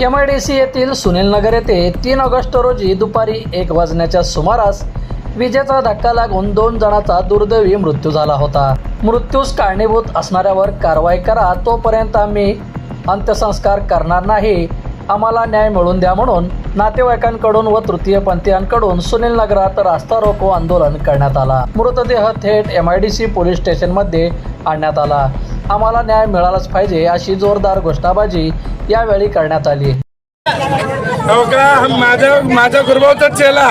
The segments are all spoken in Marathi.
एम आय डी सी येथील सुनील नगर येथे तीन ऑगस्ट रोजी दुपारी एक वाजण्याच्या सुमारास विजेचा धक्का लागून दोन जणांचा दुर्दैवी मृत्यू झाला होता. मृत्यूस कारणीभूत असणाऱ्यावर कारवाई करा तोपर्यंत आम्ही अंत्यसंस्कार करणार नाही. आम्हाला न्याय मिळवून द्या म्हणून नातेवाईकांकडून व तृतीयपंथीयांकडून सुनील नगरात रास्ता रोको आंदोलन करण्यात आला. मृतदेह थेट M I D C police स्टेशनमध्ये आणण्यात आला. आम्हाला न्याय मिळालाच पाहिजे अशी जोरदार घोषणाबाजी यावेळी करण्यात आली. हो माझ्या माझ्या चेला.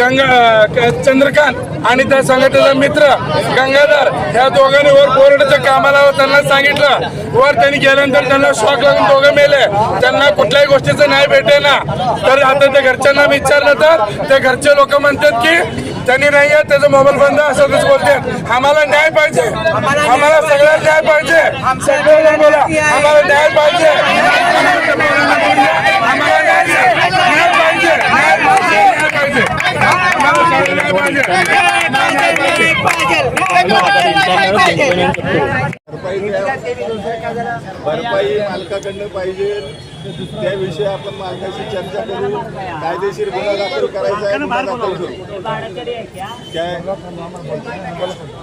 गंगा चंद्रकांत आणि त्या संघटनेचा मित्र गंगाधर ह्या दोघांनी वर बोर्डच्या कामाला त्यांना सांगितलं. वर त्यांनी गेल्यानंतर त्यांना शॉक लागून दोघं मेले. त्यांना कुठल्याही गोष्टीचं न्याय भेटे ना तर आता त्या घरच्यांना मी विचारलं तर ते घरचे लोक म्हणतात की त्यांनी नाही आहे त्याचा मोबाईल बंद असं तसं बोलते आम्हाला न्याय पाहिजे. आम्हाला सगळ्यात न्याय पाहिजे. आम्हाला न्याय पाहिजे आम्हाला न्याय न्याय पाहिजे न्याय पाहिजे न्याय पाहिजे आम्हाला सगळ्यांना न्याय पाहिजे भरपाई मालकाकडनं पाहिजे त्याविषयी आपण मालकाशी चर्चा करू कायदेशीर गुन्हा दाखल करायचा आहे गुन्हा दाखल करू काय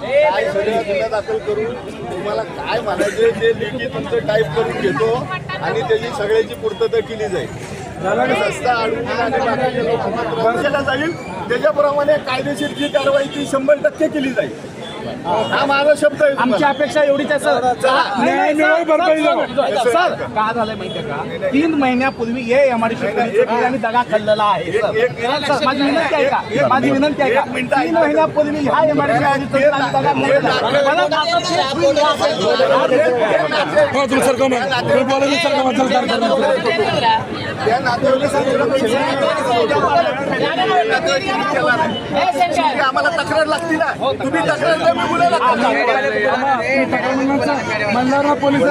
काय गुन्हा दाखल करू तुम्हाला काय म्हणायचे ते लेखी तुमचं टाईप करून घेतो आणि त्याची सगळ्याची पूर्तता केली जाईल. रस्ता आणि बाकीचे लोक जाईल त्याच्याप्रमाणे कायदेशीर जी कारवाई ती शंभर टक्के केली जाईल. हा माझा शब्द आहे आमची. अपेक्षा एवढीच आहे सर चला. न्याय मिळावा, भरपाई द्यावा. सर काय झालंय माहितीये का तीन महिन्यापूर्वी हे एमआरडी आणि दगा खाल्लेला आहे सर. एक- एक- सर, माझी विनंती आहे का माझी विनंती आहे का एक मिनिटं तीन ऐका. महिन्यापूर्वी ह्या एमआरडी दगा खाल्लेला आहे. मला आता तेच होईल हो तुम्ही सरका मग तुम्ही बोला मी सरका मग चल, चल, चल, आम्हाला तक्रार लागती ना तुम्ही तक्रार द्या, गुन्हा पोलीस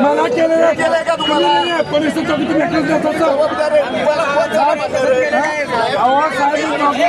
मला केलेलं केलंय का तुम्हाला? पोलीस. जबाबदार साहेब, हे,